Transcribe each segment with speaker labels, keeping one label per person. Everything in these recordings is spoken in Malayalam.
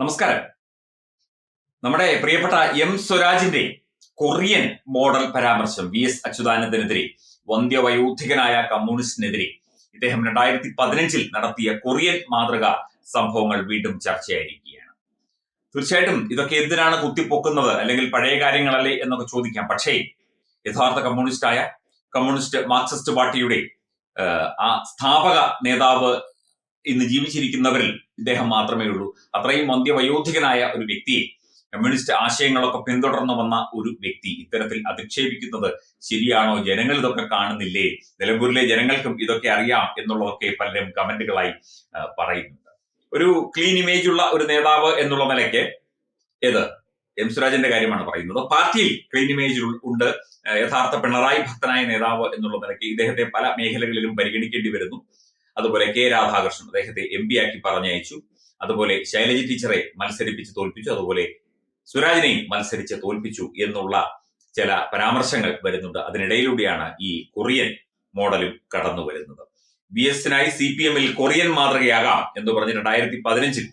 Speaker 1: നമസ്കാരം. നമ്മുടെ പ്രിയപ്പെട്ട എം സ്വരാജിന്റെ കൊറിയൻ മോഡൽ പരാമർശം വി എസ് അച്യുതാനന്ദനെതിരെ വന്ധ്യവയോധികനായ കമ്മ്യൂണിസ്റ്റിനെതിരെ ഇദ്ദേഹം രണ്ടായിരത്തി പതിനഞ്ചിൽ നടത്തിയ കൊറിയൻ മാതൃക സംഭവങ്ങൾ വീണ്ടും ചർച്ചയായിരിക്കുകയാണ്. തീർച്ചയായിട്ടും ഇതൊക്കെ എന്തിനാണ് കുത്തിപ്പൊക്കുന്നത്? അല്ലെങ്കിൽ പഴയ കാര്യങ്ങളല്ലേ എന്നൊക്കെ ചോദിക്കാം. പക്ഷേ യഥാർത്ഥ കമ്മ്യൂണിസ്റ്റായ കമ്മ്യൂണിസ്റ്റ് മാർക്സിസ്റ്റ് പാർട്ടിയുടെ ആ സ്ഥാപക നേതാവ് ഇന്ന് ജീവിച്ചിരിക്കുന്നവരിൽ ഇദ്ദേഹം മാത്രമേ ഉള്ളൂ. അത്രയും വന്ധ്യവയോധികനായ ഒരു വ്യക്തിയെ കമ്മ്യൂണിസ്റ്റ് ആശയങ്ങളൊക്കെ പിന്തുടർന്നു വന്ന ഒരു വ്യക്തി ഇത്തരത്തിൽ അധിക്ഷേപിക്കുന്നത് ശരിയാണോ? ജനങ്ങൾ ഇതൊക്കെ കാണുന്നില്ലേ? നിലമ്പൂരിലെ ജനങ്ങൾക്കും ഇതൊക്കെ അറിയാം എന്നുള്ളതൊക്കെ പലരും കമന്റുകളായി പറയുന്നുണ്ട്. ഒരു ക്ലീൻ ഇമേജ് ഉള്ള ഒരു നേതാവ് എന്നുള്ള നിലയ്ക്ക് ഏത്? എം സുരാജിന്റെ കാര്യമാണ് പറയുന്നത്. പാർട്ടിയിൽ ക്ലീൻ ഇമേജ് ഉണ്ട്. യഥാർത്ഥ പിണറായി ഭക്തനായ നേതാവ് എന്നുള്ള നിലയ്ക്ക് ഇദ്ദേഹത്തെ പല മേഖലകളിലും പരിഗണിക്കേണ്ടി വരുന്നു. അതുപോലെ കെ രാധാകൃഷ്ണൻ അദ്ദേഹത്തെ എം പി ആക്കി പറഞ്ഞയച്ചു. അതുപോലെ ശൈലജ ടീച്ചറെ മത്സരിപ്പിച്ച് തോൽപ്പിച്ചു. അതുപോലെ സുരാജിനെയും മത്സരിച്ച് തോൽപ്പിച്ചു എന്നുള്ള ചില പരാമർശങ്ങൾ വരുന്നുണ്ട്. അതിനിടയിലൂടെയാണ് ഈ കൊറിയൻ മോഡലും കടന്നു വരുന്നത്. ബി എസിനായി സി പി എമ്മിൽ കൊറിയൻ മാതൃകയാകാം എന്ന് പറഞ്ഞ് രണ്ടായിരത്തി പതിനഞ്ചിൽ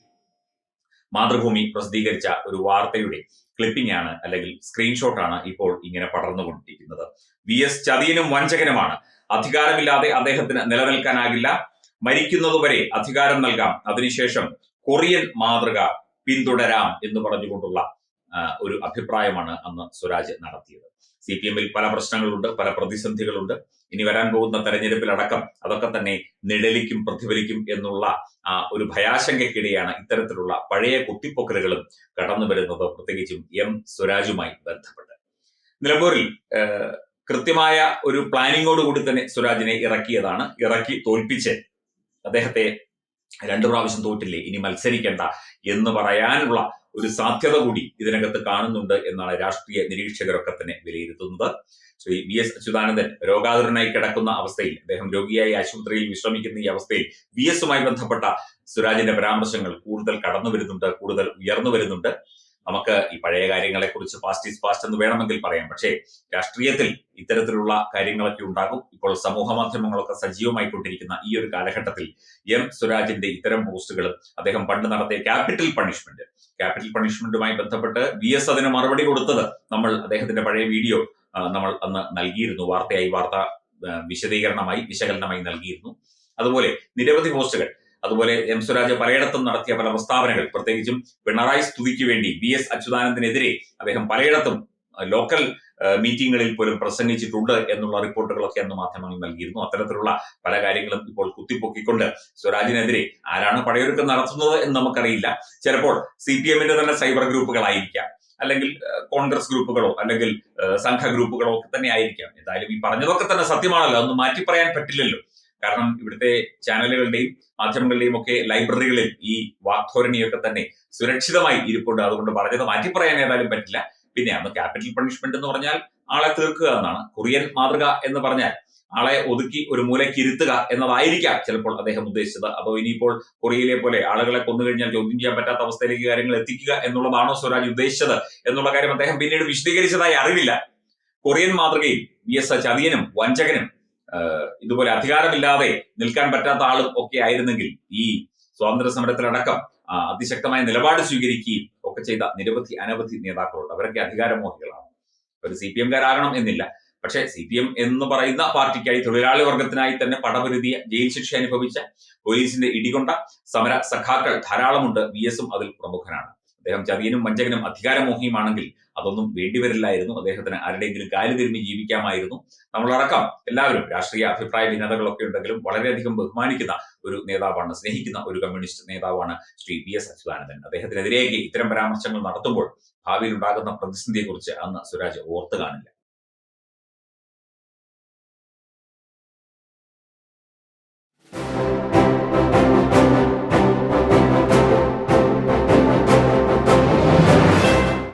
Speaker 1: മാതൃഭൂമി പ്രസിദ്ധീകരിച്ച ഒരു വാർത്തയുടെ ക്ലിപ്പിംഗ് ആണ് അല്ലെങ്കിൽ സ്ക്രീൻഷോട്ടാണ് ഇപ്പോൾ ഇങ്ങനെ പടർന്നുകൊണ്ടിരിക്കുന്നത്. വി എസ് ചതിയനും വഞ്ചകനുമാണ് അധികാരമില്ലാതെ അദ്ദേഹത്തിന് നിലനിൽക്കാനാകില്ല. മരിക്കുന്നതുവരെ അധികാരം നൽകാം. അതിനുശേഷം കൊറിയൻ മാതൃക പിന്തുടരാം എന്ന് പറഞ്ഞുകൊണ്ടുള്ള ഒരു അഭിപ്രായമാണ് അന്ന് സ്വരാജ് നടത്തിയത്. സി പി എമ്മിൽ പല പ്രശ്നങ്ങളുണ്ട് പല പ്രതിസന്ധികളുണ്ട്. ഇനി വരാൻ പോകുന്ന തെരഞ്ഞെടുപ്പിലടക്കം അതൊക്കെ തന്നെ നിഴലിക്കും പ്രതിഫലിക്കും എന്നുള്ള ഒരു ഭയാശങ്കയ്ക്കിടെയാണ് ഇത്തരത്തിലുള്ള പഴയ കുത്തിപ്പൊക്കലുകളും കടന്നു വരുന്നത് പ്രത്യേകിച്ചും എം. സ്വരാജുമായി ബന്ധപ്പെട്ട്. നിലമ്പൂരിൽ കൃത്യമായ ഒരു പ്ലാനിങ്ങോട് കൂടി തന്നെ സ്വരാജിനെ ഇറക്കിയതാണ്. ഇറക്കി തോൽപ്പിച്ച് അദ്ദേഹത്തെ രണ്ടു പ്രാവശ്യം തോറ്റില്ലേ? ഇനി മത്സരിക്കേണ്ട എന്ന് പറയാനുള്ള ഒരു സാധ്യത കൂടി ഇതിനകത്ത് കാണുന്നുണ്ട് എന്നാണ് രാഷ്ട്രീയ നിരീക്ഷകരൊക്കെ തന്നെ വിലയിരുത്തുന്നത്. ശ്രീ വി എസ് അച്യുതാനന്ദൻ രോഗാതുരനായി കിടക്കുന്ന അവസ്ഥയിൽ അദ്ദേഹം രോഗിയായി ആശുപത്രിയിൽ വിശ്രമിക്കുന്ന ഈ അവസ്ഥയിൽ വി എസുമായി ബന്ധപ്പെട്ട സുരാജിന്റെ പരാമർശങ്ങൾ കൂടുതൽ കടന്നു വരുന്നുണ്ട് കൂടുതൽ ഉയർന്നു വരുന്നുണ്ട് നമുക്ക് ഈ പഴയ കാര്യങ്ങളെ കുറിച്ച് പാസ്റ്റ് ഈസ് പാസ്റ്റ് എന്ന് വേണമെങ്കിൽ പറയാം. പക്ഷേ രാഷ്ട്രീയത്തിൽ ഇത്തരത്തിലുള്ള കാര്യങ്ങളൊക്കെ ഉണ്ടാകും. ഇപ്പോൾ സമൂഹ മാധ്യമങ്ങളൊക്കെ സജീവമായിക്കൊണ്ടിരിക്കുന്ന ഈ ഒരു കാലഘട്ടത്തിൽ എം സ്വരാജിന്റെ ഇത്തരം പോസ്റ്റുകളും അദ്ദേഹം പണ്ട് നടത്തിയ ക്യാപിറ്റൽ പണിഷ്മെന്റ് ക്യാപിറ്റൽ പണിഷ്മെന്റുമായി ബന്ധപ്പെട്ട് വി എസ് അതിന് മറുപടി കൊടുത്തത് നമ്മൾ അദ്ദേഹത്തിന്റെ പഴയ വീഡിയോ നമ്മൾ അന്ന് നൽകിയിരുന്നു. വാർത്തയായി വാർത്ത വിശദീകരണമായി വിശകലനമായി നൽകിയിരുന്നു. അതുപോലെ നിരവധി പോസ്റ്റുകൾ അതുപോലെ എം സ്വരാജ് പലയിടത്തും നടത്തിയ പല പ്രസ്താവനകൾ. പ്രത്യേകിച്ചും പിണറായി സ്തുതിക്ക് വേണ്ടി വി എസ് അച്യുതാനന്ദനെതിരെ അദ്ദേഹം പലയിടത്തും ലോക്കൽ മീറ്റിങ്ങുകളിൽ പോലും പ്രസംഗിച്ചിട്ടുണ്ട് എന്നുള്ള റിപ്പോർട്ടുകളൊക്കെ അന്ന് മാധ്യമങ്ങൾ നൽകിയിരുന്നു. അത്തരത്തിലുള്ള പല കാര്യങ്ങളും ഇപ്പോൾ കുത്തിപ്പൊക്കിക്കൊണ്ട് സ്വരാജിനെതിരെ ആരാണ് പടയൊരുക്കം നടത്തുന്നത് എന്ന് നമുക്കറിയില്ല. ചിലപ്പോൾ സി പി എമ്മിന്റെ തന്നെ സൈബർ ഗ്രൂപ്പുകളായിരിക്കാം. അല്ലെങ്കിൽ കോൺഗ്രസ് ഗ്രൂപ്പുകളോ അല്ലെങ്കിൽ സംഘ ഗ്രൂപ്പുകളോ ഒക്കെ തന്നെ ആയിരിക്കാം. എന്തായാലും ഈ പറഞ്ഞതൊക്കെ തന്നെ സത്യമാണല്ലോ. അതൊന്നും മാറ്റി പറയാൻ പറ്റില്ലല്ലോ. കാരണം ഇവിടുത്തെ ചാനലുകളുടെയും മാധ്യമങ്ങളുടെയും ഒക്കെ ലൈബ്രറികളിൽ ഈ വാക്ധോരണിയൊക്കെ തന്നെ സുരക്ഷിതമായി ഇരിപ്പുണ്ട്. അതുകൊണ്ട് പറഞ്ഞത് മാറ്റി പറയാൻ ഏതായാലും പറ്റില്ല. പിന്നെ അന്ന് ക്യാപിറ്റൽ പണിഷ്മെന്റ് എന്ന് പറഞ്ഞാൽ ആളെ തീർക്കുക എന്നാണ്. കൊറിയൻ മാതൃക എന്ന് പറഞ്ഞാൽ ആളെ ഒതുക്കി ഒരു മൂലയ്ക്ക് ഇരുത്തുക എന്നതായിരിക്കാം ചിലപ്പോൾ അദ്ദേഹം ഉദ്ദേശിച്ചത്. അതോ ഇനിയിപ്പോൾ കൊറിയയിലെ പോലെ ആളുകളെ കൊന്നു കഴിഞ്ഞാൽ ചോദ്യം ചെയ്യാൻ പറ്റാത്ത അവസ്ഥയിലേക്ക് കാര്യങ്ങൾ എത്തിക്കുക എന്നുള്ളതാണോ സ്വരാജ് ഉദ്ദേശിച്ചത്? എന്നുള്ള കാര്യം അദ്ദേഹം പിന്നീട് വിശദീകരിച്ചതായി അറിവില്ല. കൊറിയൻ മാതൃകയിൽ വി എസ് ചതിയനും വഞ്ചകനും ഇതുപോലെ അധികാരമില്ലാതെ നിൽക്കാൻ പറ്റാത്ത ആളും ഒക്കെ ആയിരുന്നെങ്കിൽ ഈ സ്വാതന്ത്ര്യ സമരത്തിലടക്കം അതിശക്തമായ നിലപാട് സ്വീകരിക്കുകയും ഒക്കെ ചെയ്ത നിരവധി അനവധി നേതാക്കളുണ്ട്. അവരൊക്കെ അധികാരമോഹികളാണ്. ഒരു സി പി എംകാരാകണം എന്നില്ല. പക്ഷേ സി പി എം എന്ന് പറയുന്ന പാർട്ടിക്കായി തൊഴിലാളി വർഗത്തിനായി തന്നെ പടപൊരുതിയ ജയിൽ ശിക്ഷ അനുഭവിച്ച പോലീസിന്റെ ഇടികൊണ്ട സമര സഖാക്കൾ ധാരാളമുണ്ട്. വി എസും അതിൽ പ്രമുഖനാണ് അദ്ദേഹം ചതിയനും വഞ്ചകനും അധികാരമോഹിയുമാണെങ്കിൽ അതൊന്നും വേണ്ടിവരില്ലായിരുന്നു. അദ്ദേഹത്തിന് ആരുടെയെങ്കിലും കാലു തിരുമ്മി ജീവിക്കാമായിരുന്നു. നമ്മളടക്കം എല്ലാവരും രാഷ്ട്രീയ അഭിപ്രായ ഭിന്നതകളൊക്കെ ഉണ്ടെങ്കിലും വളരെയധികം ബഹുമാനിക്കുന്ന ഒരു നേതാവാണ് സ്നേഹിക്കുന്ന ഒരു കമ്മ്യൂണിസ്റ്റ് നേതാവാണ് ശ്രീ വി എസ് അച്യുതാനന്ദൻ. അദ്ദേഹത്തിനെതിരെയൊക്കെ ഇത്തരം പരാമർശങ്ങൾ നടത്തുമ്പോൾ ഭാവിയിൽ ഉണ്ടാകുന്ന പ്രതിസന്ധിയെക്കുറിച്ച് അന്ന് സ്വരാജ് ഓർത്തു കാണില്ല.